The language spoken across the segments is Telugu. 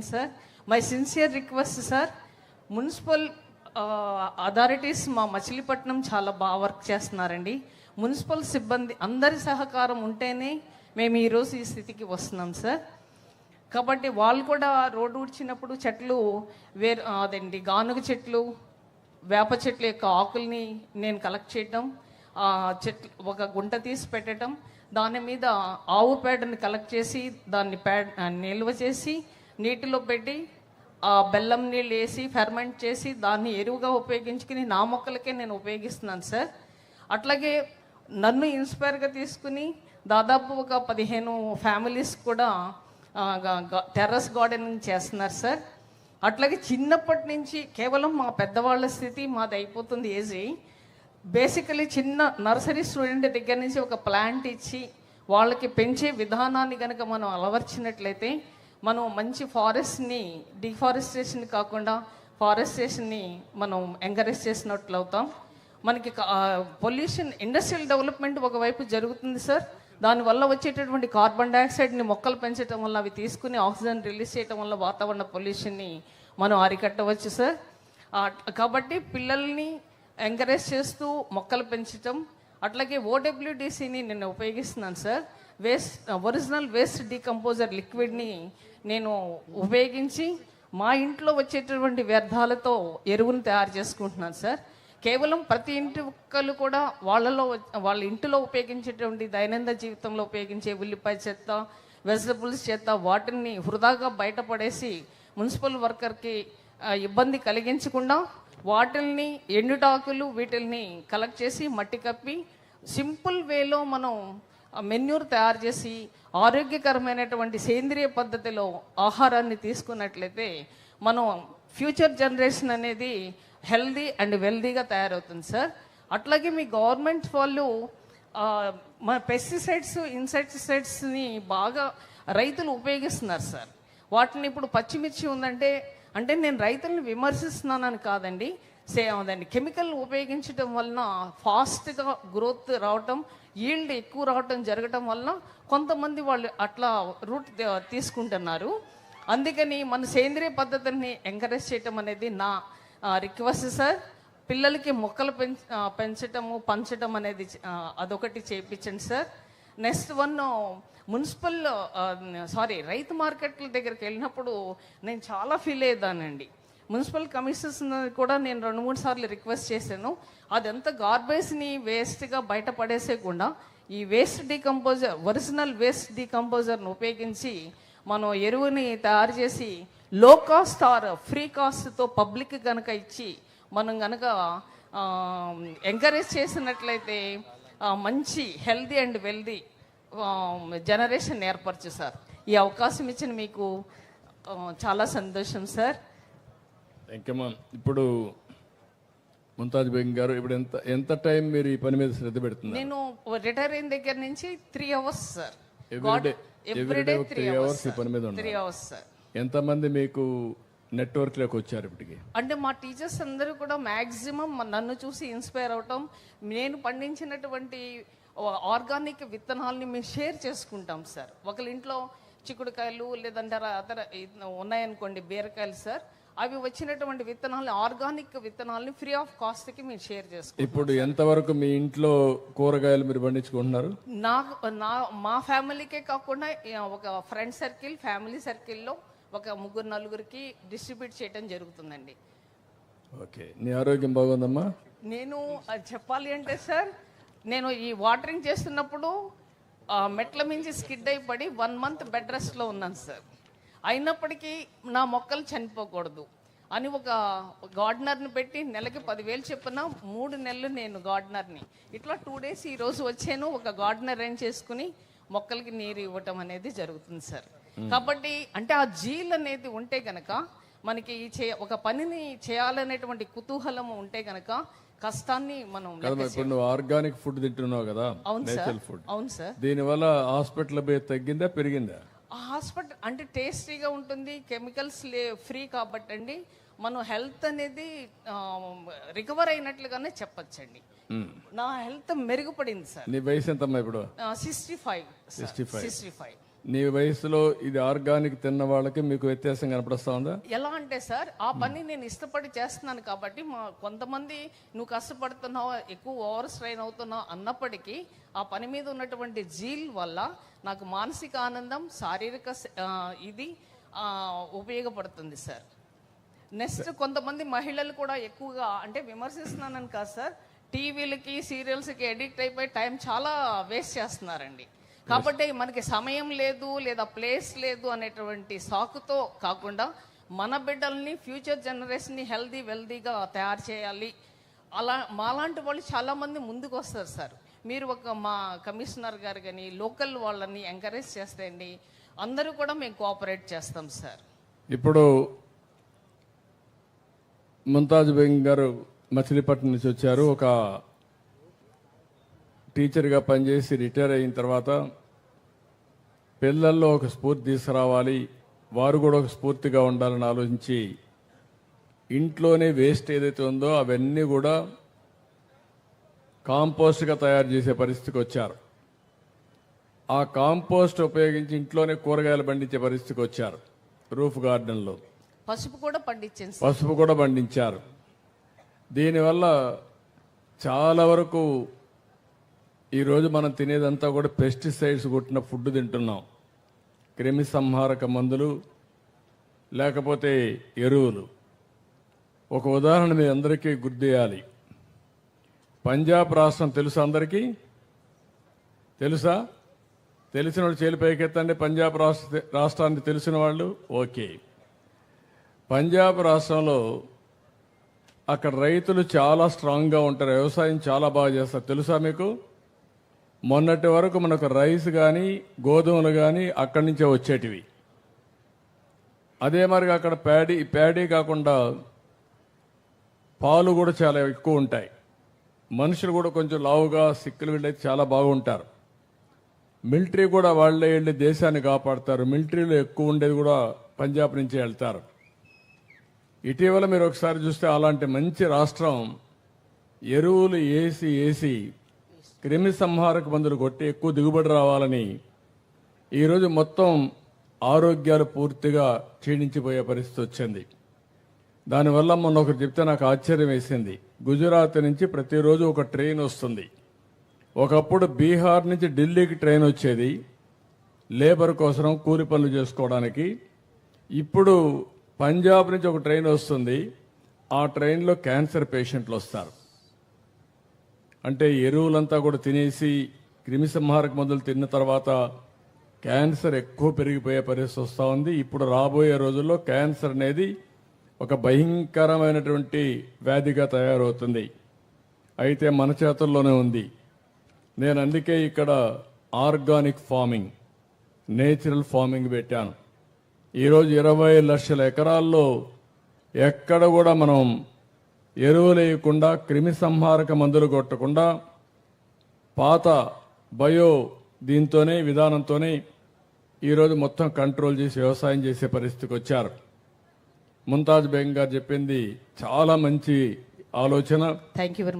Sir my sincere request sir municipal authorities మా మచిలీపట్నం చాలా బాగా వర్క్ చేస్తున్నారండి. మున్సిపల్ సిబ్బంది అందరి సహకారం ఉంటేనే మేము ఈరోజు ఈ స్థితికి వస్తున్నాం సార్ కాబట్టి వాళ్ళు కూడా రోడ్డు ఊడ్చినప్పుడు చెట్లు వేరు అదండి గానుగ చెట్లు వేప చెట్ల యొక్క ఆకుల్ని నేను కలెక్ట్ చేయటం చెట్లు ఒక గుంట తీసి పెట్టడం దాని మీద ఆవు పేడని కలెక్ట్ చేసి దాన్ని పేడ నిల్వ చేసి నీటిలో పెట్టి ఆ బెల్లం నీళ్ళు వేసి ఫెర్మెంట్ చేసి దాన్ని ఎరువుగా ఉపయోగించుకుని నా మొక్కలకే నేను ఉపయోగిస్తున్నాను సార్. అట్లాగే నన్ను ఇన్స్పైర్గా తీసుకుని దాదాపు ఒక పదిహేను ఫ్యామిలీస్ కూడా టెర్రస్ గార్డెనింగ్ చేస్తున్నారు సార్. అట్లాగే చిన్నప్పటి నుంచి కేవలం మా పెద్దవాళ్ళ స్థితి మాది అయిపోతుంది ఏజీ. బేసికలీ చిన్న నర్సరీ స్టూడెంట్ దగ్గర నుంచి ఒక ప్లాంట్ ఇచ్చి వాళ్ళకి పెంచే విధానాన్ని కనుక మనం అలవర్చినట్లయితే మనం మంచి ఫారెస్ట్ని డిఫారెస్టేషన్ కాకుండా ఫారెస్టేషన్ని మనం ఎంకరేజ్ చేసినట్లు అవుతాం. మనకి పొల్యూషన్ ఇండస్ట్రియల్ డెవలప్మెంట్ ఒకవైపు జరుగుతుంది సార్. దానివల్ల వచ్చేటటువంటి కార్బన్ డైఆక్సైడ్ని మొక్కలు పెంచడం వల్ల అవి తీసుకుని ఆక్సిజన్ రిలీజ్ చేయడం వల్ల వాతావరణ పొల్యూషన్ని మనం అరికట్టవచ్చు సార్. కాబట్టి పిల్లల్ని ఎంకరేజ్ చేస్తూ మొక్కలు పెంచటం అట్లాగే ఓడబ్ల్యూడిసిని నేను ఉపయోగిస్తున్నాను sir. Waste original waste decomposer లిక్విడ్ని నేను ఉపయోగించి మా ఇంట్లో వచ్చేటటువంటి వ్యర్థాలతో ఎరువును తయారు చేసుకుంటున్నాను సార్. కేవలం ప్రతి ఇంటి ఒక్కరు కూడా వాళ్ళలో వాళ్ళ ఇంటిలో ఉపయోగించేటువంటి దైనందిన జీవితంలో ఉపయోగించే ఉల్లిపాయ చెత్త వెజిటబుల్స్ చెత్త వాటిని వృధాగా బయటపడేసి మున్సిపల్ వర్కర్కి ఇబ్బంది కలిగించకుండా వాటిల్ని ఎండుటాకులు వీటిల్ని కలెక్ట్ చేసి మట్టి కప్పి సింపుల్ వేలో మనం మెన్యూర్ తయారు చేసి ఆరోగ్యకరమైనటువంటి సేంద్రియ పద్ధతిలో ఆహారాన్ని తీసుకున్నట్లయితే మనం ఫ్యూచర్ జనరేషన్ అనేది హెల్దీ అండ్ వెల్దీగా తయారవుతుంది సార్. అట్లాగే మీ గవర్నమెంట్ వాళ్ళు మన పెస్టిసైడ్స్ ఇన్సెక్టిసైడ్స్ని బాగా రైతులు ఉపయోగిస్తున్నారు సార్. వాటిని ఇప్పుడు పచ్చిమిర్చి ఉందంటే అంటే నేను రైతులను విమర్శిస్తున్నానని కాదండి. సే అదండి. కెమికల్ ఉపయోగించడం వలన ఫాస్ట్గా గ్రోత్ రావటం ఈల్డ్ ఎక్కువ రావటం జరగటం వలన కొంతమంది వాళ్ళు అట్లా రూట్ తీసుకుంటున్నారు. అందుకని మన సేంద్రియ పద్ధతిని ఎంకరేజ్ చేయటం అనేది నా రిక్వెస్ట్ సార్. పిల్లలకి మొక్కలు పెంచ పెంచటము పంచటం అనేది అదొకటి చేయించండి sir. Next one municipal sorry రైతు మార్కెట్ల దగ్గరికి వెళ్ళినప్పుడు నేను చాలా ఫీల్ అయ్యేదానండి మున్సిపల్ కమిషన్స్ కూడా నేను రెండు మూడు సార్లు రిక్వెస్ట్ చేశాను. అదంతా గార్బేజ్ని వేస్ట్గా బయట పడేసేయకుండా ఈ వేస్ట్ డీకంపోజర్ ఒరిజినల్ వేస్ట్ డీకంపోజర్ను ఉపయోగించి మనం ఎరువుని తయారు చేసి లో కాస్ట్ ఆర్ ఫ్రీ కాస్ట్తో పబ్లిక్ కనుక ఇచ్చి మనం కనుక ఎంకరేజ్ చేసినట్లయితే మంచి హెల్దీ అండ్ వెల్దీ జనరేషన్ ఏర్పరచు సార్. ఈ అవకాశం ఇచ్చిన మీకు చాలా సంతోషం సార్. థ్యాంక్ యూ మ్యామ్ ఇప్పుడు ముంతాజ్ బేగం గారు ఇప్పుడు ఎంత ఎంత టైం మీరు ఈ పని మీద శ్రద్ధ పెడుతున్నారు? నేను రిటైర్ అయిన దగ్గర నుంచి three hours sir Every day- every every day day ఒక త్రీ అవర్స్ ఈ పని మీద. త్రీ అవర్స్ సార్ ఎంతమంది మీకు నెట్వర్క్లోకి వచ్చారు ఇప్పటికి. అంటే మా టీచర్స్ అందరూ కూడా మ్యాక్సిమం నన్ను చూసి ఇన్స్పైర్ అవటం నేను పండించినటువంటి ఆర్గానిక్ విత్తనాలని మేము షేర్ చేసుకుంటాం సార్. ఒకళ్ళ ఇంట్లో చిక్కుడుకాయలు లేదంటే అతర ఉన్నాయనుకోండి బీరకాయలు సార్ అవి వచ్చినటువంటి విత్తనాలు ఆర్గానిక్ విత్తనాలని ఫ్రీ ఆఫ్ కాస్ట్కి మేము షేర్ చేసుకుంటాం ఇప్పుడు ఎంతవరకు మీ ఇంట్లో కూరగాయలు మీరు పండించుకుంటున్నారు? నా నా మా ఫ్యామిలీకే కాకుండా ఒక ఫ్రెండ్ సర్కిల్ ఫ్యామిలీ సర్కిల్లో ఒక ముగ్గురు నలుగురికి డిస్ట్రిబ్యూట్ చేయడం జరుగుతుందండి. ఓకే. నీ ఆరోగ్యం బాగుందమ్మా? నేను అది చెప్పాలి అంటే సార్ నేను ఈ వాటరింగ్ చేస్తున్నప్పుడు ఆ, మెట్ల మించి స్కిడ్ అయిపడి వన్ మంత్ బెడ్ రెస్ట్లో ఉన్నాను సార్. అయినప్పటికీ నా మొక్కలు చనిపోకూడదు అని ఒక గార్డెనర్ని పెట్టి నెలకి పదివేలు చెప్పిన మూడు నెలలు నేను గార్డెనర్ని. ఇట్లా టూ డేస్ ఈ రోజు వచ్చాను ఒక గార్డెనర్ అరేంజ్ చేసుకుని మొక్కలకి నీరు ఇవ్వటం అనేది జరుగుతుంది సార్. కాబట్టి అంటే ఆ జీల్ అనేది ఉంటే గనక మనకి చే ఒక పనిని చేయాలనేటువంటి కుతూహలం ఉంటే గనక కష్టాన్ని మనం ఇప్పుడు నువ్వు ఆర్గానిక్ ఫుడ్ తింటున్నావు కదా అవును సార్. Natural food. అవును సార్. దీనివల్ల హాస్పిటల్ తగ్గిందా పెరిగిందా? ఆ హాస్పిటల్ అంటే టేస్టీగా ఉంటుంది కెమికల్స్ లే ఫ్రీ కాబట్టి అండి మనం హెల్త్ అనేది రికవర్ అయినట్లుగానే చెప్పొచ్చండి. నా హెల్త్ మెరుగుపడింది సార్. నీ వయసు ఎంతమ్మా ఇప్పుడు? Sixty five 65. Sixty five. నీ వయసులో ఇది ఆర్గానిక్ తిన్న వాళ్ళకి మీకు వ్యత్యాసం కనపడస్తా ఉందా? ఎలా అంటే సార్ ఆ పని నేను ఇష్టపడి చేస్తున్నాను కాబట్టి మా కొంతమంది నువ్వు కష్టపడుతున్నావు ఎక్కువ ఓవర్ స్ట్రైన్ అవుతున్నావు అన్నప్పటికీ ఆ పని మీద ఉన్నటువంటి జీల్ వల్ల నాకు మానసిక ఆనందం శారీరక ఇది ఉపయోగపడుతుంది సార్. నెక్స్ట్ కొంతమంది మహిళలు కూడా ఎక్కువగా అంటే విమర్శిస్తున్నానని కాదు సార్ టీవీలకి సీరియల్స్కి ఎడిక్ట్ అయిపోయి టైం చాలా వేస్ట్ చేస్తున్నారండి. కాబట్టి మనకి సమయం లేదు లేదా ప్లేస్ లేదు అనేటువంటి సాకుతో కాకుండా మన బిడ్డల్ని ఫ్యూచర్ జనరేషన్ని హెల్దీ వెల్దీగా తయారు చేయాలి. అలా మాలాంటి వాళ్ళు చాలామంది ముందుకు వస్తారు సార్. మీరు ఒక మా కమిషనర్ గారు కానీ లోకల్ వాళ్ళని ఎంకరేజ్ చేస్తేండి అందరూ కూడా మేము కోఆపరేట్ చేస్తాం సార్. ఇప్పుడు ముంతాజ్ బేగం గారు మచిలీపట్నం నుంచి వచ్చారు. ఒక టీచర్గా పనిచేసి రిటైర్ అయిన తర్వాత పిల్లల్లో ఒక స్ఫూర్తి తీసుకురావాలి. వారు కూడా ఒక స్ఫూర్తిగా ఉండాలని ఆలోచించి ఇంట్లోనే వేస్ట్ ఏదైతే ఉందో అవన్నీ కూడా కాంపోస్ట్గా తయారు చేసే పరిస్థితికి వచ్చారు. ఆ కాంపోస్ట్ ఉపయోగించి ఇంట్లోనే కూరగాయలు పండించే పరిస్థితికి వచ్చారు. రూఫ్ గార్డెన్లో. పసుపు కూడా పండించాను సార్. పసుపు కూడా పండించారు. దీనివల్ల చాలా వరకు ఈరోజు మనం తినేదంతా కూడా పెస్టిసైడ్స్ కొట్టిన ఫుడ్ తింటున్నాం. క్రిమి సంహారక మందులు లేకపోతే ఎరువులు. ఒక ఉదాహరణ మీ అందరికీ గుర్తేయాలి పంజాబ్ రాష్ట్రం తెలుసా అందరికీ? తెలుసా? తెలిసిన వాళ్ళు చేలి పైకెత్తండి. పంజాబ్ రాష్ట్ర రాష్ట్రాన్ని తెలిసిన వాళ్ళు ఓకే. పంజాబ్ రాష్ట్రంలో అక్కడ రైతులు చాలా స్ట్రాంగ్గా ఉంటారు. వ్యవసాయం చాలా బాగా చేస్తారు. తెలుసా మీకు? మొన్నటి వరకు మనకు రైస్ కానీ గోధుమలు కానీ అక్కడి నుంచే వచ్చేటివి. అదే మరి అక్కడ ప్యాడీ ప్యాడీ కాకుండా పాలు కూడా చాలా ఎక్కువ ఉంటాయి. మనుషులు కూడా కొంచెం లావుగా సిక్కులు వీళ్ళైతే చాలా బాగుంటారు. మిలిటరీ కూడా వాళ్ళే వెళ్ళి దేశాన్ని కాపాడతారు. మిలిటరీలో ఎక్కువ ఉండేది కూడా పంజాబ్ నుంచి వెళ్తారు. ఇటీవల మీరు ఒకసారి చూస్తే అలాంటి మంచి రాష్ట్రం ఎరువులు వేసి వేసి క్రిమి సంహారక మందులు కొట్టి ఎక్కువ దిగుబడి రావాలని ఈరోజు మొత్తం ఆరోగ్యాలు పూర్తిగా క్షీణించిపోయే పరిస్థితి వచ్చింది. దానివల్ల మొన్న ఒకరు చెప్తే నాకు ఆశ్చర్యం వేసింది. గుజరాత్ నుంచి ప్రతిరోజు ఒక ట్రైన్ వస్తుంది. ఒకప్పుడు బీహార్ నుంచి ఢిల్లీకి ట్రైన్ వచ్చేది. లేబర్ కోసం కూలి పనులు చేసుకోవడానికి. ఇప్పుడు పంజాబ్ నుంచి ఒక ట్రైన్ వస్తుంది. ఆ ట్రైన్లో క్యాన్సర్ పేషెంట్లు వస్తారు. అంటే ఎరువులంతా కూడా తినేసి క్రిమిసంహారక మందులు తిన్న తర్వాత క్యాన్సర్ ఎక్కువ పెరిగిపోయే పరిస్థితి వస్తూ ఉంది. ఇప్పుడు రాబోయే రోజుల్లో క్యాన్సర్ అనేది ఒక భయంకరమైనటువంటి వ్యాధిగా తయారవుతుంది. అయితే మన చేతుల్లోనే ఉంది. నేను అందుకే ఇక్కడ ఆర్గానిక్ ఫార్మింగ్ నేచురల్ ఫార్మింగ్ పెట్టాను. ఈరోజు ఇరవై లక్షల ఎకరాల్లో ఎక్కడ కూడా మనం ఎరువులు వేయకుండా క్రిమి సంహారక మందులు కొట్టకుండా పాత బయో దీంతోనే విధానంతోనే ఈరోజు మొత్తం కంట్రోల్ చేసి వ్యవసాయం చేసే పరిస్థితికి వచ్చారు. ముంతాజ్ బేగం గారు చెప్పింది చాలా మంచి ఆలోచన.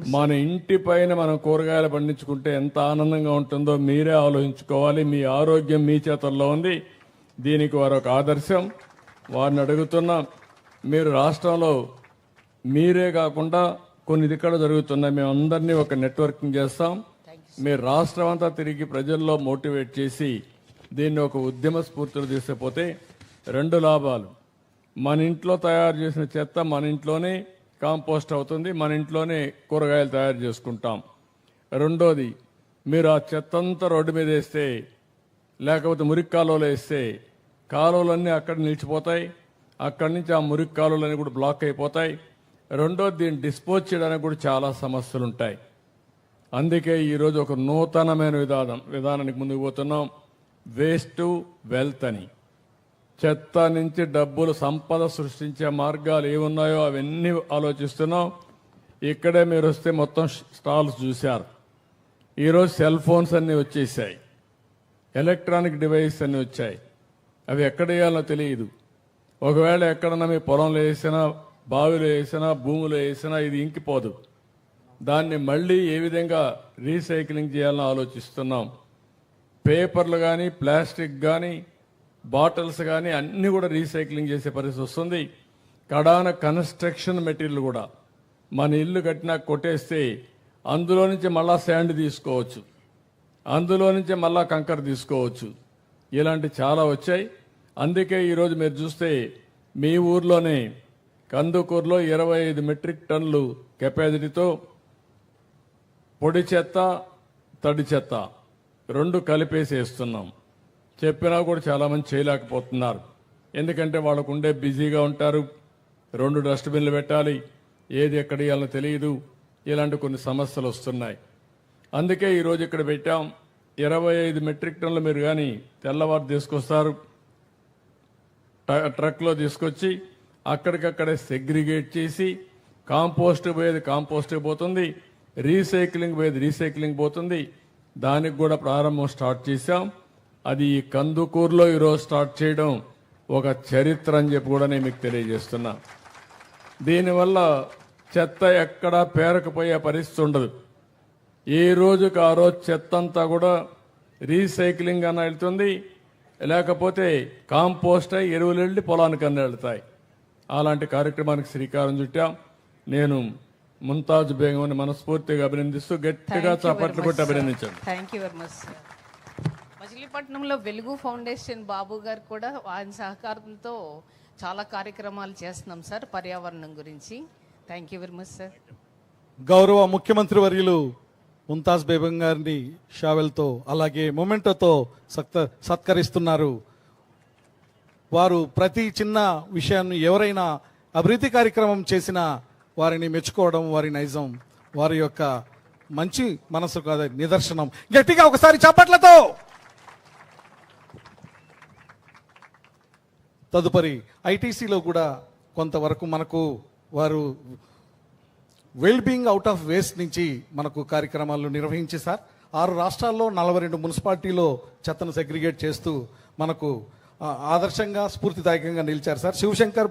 మన ఇంటి పైన మనం కూరగాయలు పండించుకుంటే ఎంత ఆనందంగా ఉంటుందో మీరే ఆలోచించుకోవాలి. మీ ఆరోగ్యం మీ చేతుల్లో ఉంది. దీనికి వారు ఒక ఆదర్శం. వారిని అడుగుతున్నా మీరు రాష్ట్రంలో మీరే కాకుండా కొన్ని ఇక్కడ జరుగుతున్నాయి. మేము అందరినీ ఒక నెట్వర్కింగ్ చేస్తాం. మీరు రాష్ట్రం అంతా తిరిగి ప్రజల్లో మోటివేట్ చేసి దీన్ని ఒక ఉద్యమ స్ఫూర్తిలో తీసుకుపోతే రెండు లాభాలు. మన ఇంట్లో తయారు చేసిన చెత్త మన ఇంట్లోనే కాంపోస్ట్ అవుతుంది. మన ఇంట్లోనే కూరగాయలు తయారు చేసుకుంటాం. రెండోది మీరు ఆ చెత్త అంతా రోడ్డు మీద వేస్తే లేకపోతే మురికి కాలువలో వేస్తే కాలువలన్నీ అక్కడ నిలిచిపోతాయి. అక్కడి నుంచి ఆ మురికి కాలువలన్నీ కూడా బ్లాక్ అయిపోతాయి. రెండోది దీన్ని డిస్పోజ్ చేయడానికి కూడా చాలా సమస్యలు ఉంటాయి అందుకే ఈరోజు ఒక నూతనమైన విధానం విధానానికి ముందుకు పోతున్నాం. వేస్ట్ టు వెల్త్ అని. చెత్త నుంచి డబ్బులు సంపద సృష్టించే మార్గాలు ఏమున్నాయో అవన్నీ ఆలోచిస్తున్నాం. ఇక్కడే మీరు వస్తే మొత్తం స్టాల్స్ చూశారు. ఈరోజు సెల్ ఫోన్స్ అన్నీ వచ్చేసాయి. ఎలక్ట్రానిక్ డివైస్ అన్నీ వచ్చాయి. అవి ఎక్కడ వేయాలో తెలియదు. ఒకవేళ ఎక్కడన్నా మీ పొలంలో వేసినా బావిలో వేసినా భూమిలో వేసినా ఇది ఇంకిపోదు. దాన్ని మళ్ళీ ఏ విధంగా రీసైక్లింగ్ చేయాలని ఆలోచిస్తున్నాం. పేపర్లు కానీ ప్లాస్టిక్ కానీ బాటిల్స్ కానీ అన్నీ కూడా రీసైక్లింగ్ చేసే పరిస్థితి వస్తుంది. కడాన కన్స్ట్రక్షన్ మెటీరియల్ కూడా. మన ఇల్లు కట్టినా కొట్టేస్తే అందులో నుంచి మళ్ళా శాండ్ తీసుకోవచ్చు. అందులో నుంచి మళ్ళా కంకర తీసుకోవచ్చు. ఇలాంటి చాలా వచ్చాయి. అందుకే ఈరోజు మీరు చూస్తే మీ ఊర్లోనే కందుకూరులో ఇరవై ఐదు మెట్రిక్ టన్నులు కెపాసిటీతో పొడి చెత్త తడి చెత్త రెండు కలిపేసి వేస్తున్నాం. చెప్పినా కూడా చాలామంది చేయలేకపోతున్నారు. ఎందుకంటే వాళ్ళకు ఉండే బిజీగా ఉంటారు. రెండు డస్ట్బిన్లు పెట్టాలి. ఏది ఎక్కడ ఇవ్వాలో తెలియదు. ఇలాంటి కొన్ని సమస్యలు వస్తున్నాయి. అందుకే ఈరోజు ఇక్కడ పెట్టాం. ఇరవై ఐదు మెట్రిక్ టన్నులు మీరు కానీ తెల్లవారు తీసుకొస్తారు. ట- ట్రక్లో తీసుకొచ్చి అక్కడికక్కడే సెగ్రిగేట్ చేసి కాంపోస్ట్ పోయేది కాంపోస్ట్ పోతుంది రీసైక్లింగ్ పోయేది రీసైక్లింగ్ పోతుంది. దానికి కూడా ప్రారంభం స్టార్ట్ చేశాం. అది ఈ కందుకూరులో ఈరోజు స్టార్ట్ చేయడం ఒక చరిత్ర అని చెప్పి కూడా నేను మీకు తెలియజేస్తున్నా. దీనివల్ల చెత్త ఎక్కడా పేరకపోయే పరిస్థితి ఉండదు. ఏ రోజుకి ఆ రోజు చెత్త అంతా కూడా రీసైక్లింగ్ అన్న వెళ్తుంది లేకపోతే కాంపోస్ట్ అయి ఎరువులు వెళ్ళి పొలానికి అన్న వెళ్తాయి. అలాంటి కార్యక్రమానికి శ్రీకారం చుట్టాం నేను ముంతాజ్ బేగంని మనస్ఫూర్తిగా అభినందిస్తూ గట్టిగా చప్పట్లు కొట్టి అభినందించాను. Thank you very much sir మచిలీపట్నంలో వెలుగు ఫౌండేషన్ బాబు గారు కూడా ఆయన సహకారంతో చాలా కార్యక్రమాలు చేస్తున్నాం సార్ పర్యావరణం గురించి. Thank you very much sir గౌరవ ముఖ్యమంత్రి వర్యులు ముంతాజ్ బేగం గారిని షావెల్తో అలాగే మొమెంటోతో సత్క సత్కరిస్తున్నారు. వారు ప్రతి చిన్న విషయాన్ని ఎవరైనా అభివృద్ధి కార్యక్రమం చేసినా వారిని మెచ్చుకోవడం వారి నైజం వారి యొక్క మంచి మనసు కాదు నిదర్శనం. గట్టిగా ఒకసారి చప్పట్లతో! తదుపరి ఐటీసీలో కూడా కొంతవరకు మనకు వారు వెల్బీయింగ్ అవుట్ ఆఫ్ వేస్ట్ నుంచి మనకు కార్యక్రమాలు నిర్వహించి సార్ ఆరు రాష్ట్రాల్లో నలభై రెండు మున్సిపాలిటీలో చెత్తను సెగ్రిగేట్ చేస్తూ మనకు ఆదర్శంగా స్ఫూర్తిదాయకంగా నిలిచారు సార్. శివశంకర్